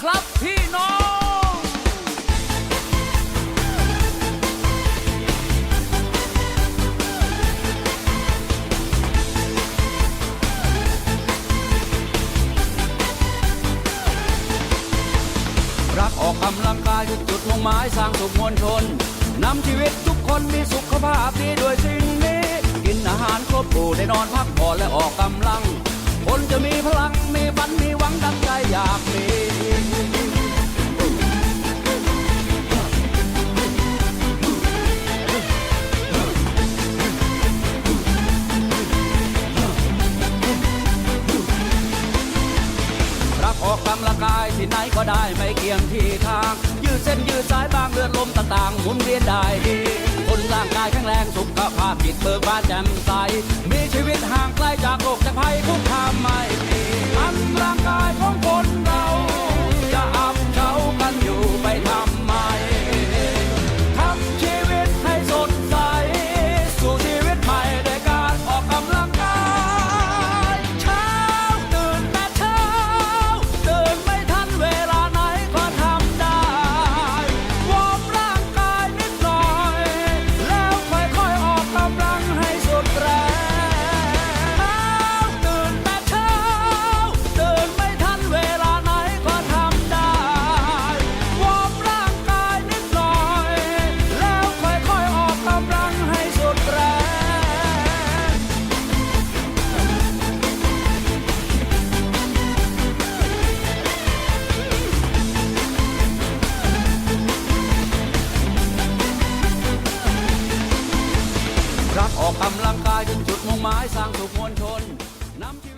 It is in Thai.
ครับพี่น้อง รักออกกำลังกายคือจุดมุ่งหมายสร้างสุขมวลชนนำชีวิตทุกคนมีสุขภาพดีด้วยสิ่งนี้ กินอาหารครบปูได้นอนพักผ่อนและออกกำลัง คนจะมีพลังมีฝันมี ออกกำลังกายที่ไหนก็ได้ไม่เกี่ยงที่ทาง ยืดเส้นยืดสายบางเลือดลมต่างๆหมุนเวียนได้ดีคนร่างกายแข็งแรงสุขภาพจิตเบิกบานแจ่มใส มีชีวิตห่างไกล ออกกำลังกายจนจุดมุ่งหมายสร้างสุขมวลชนนำชีวิต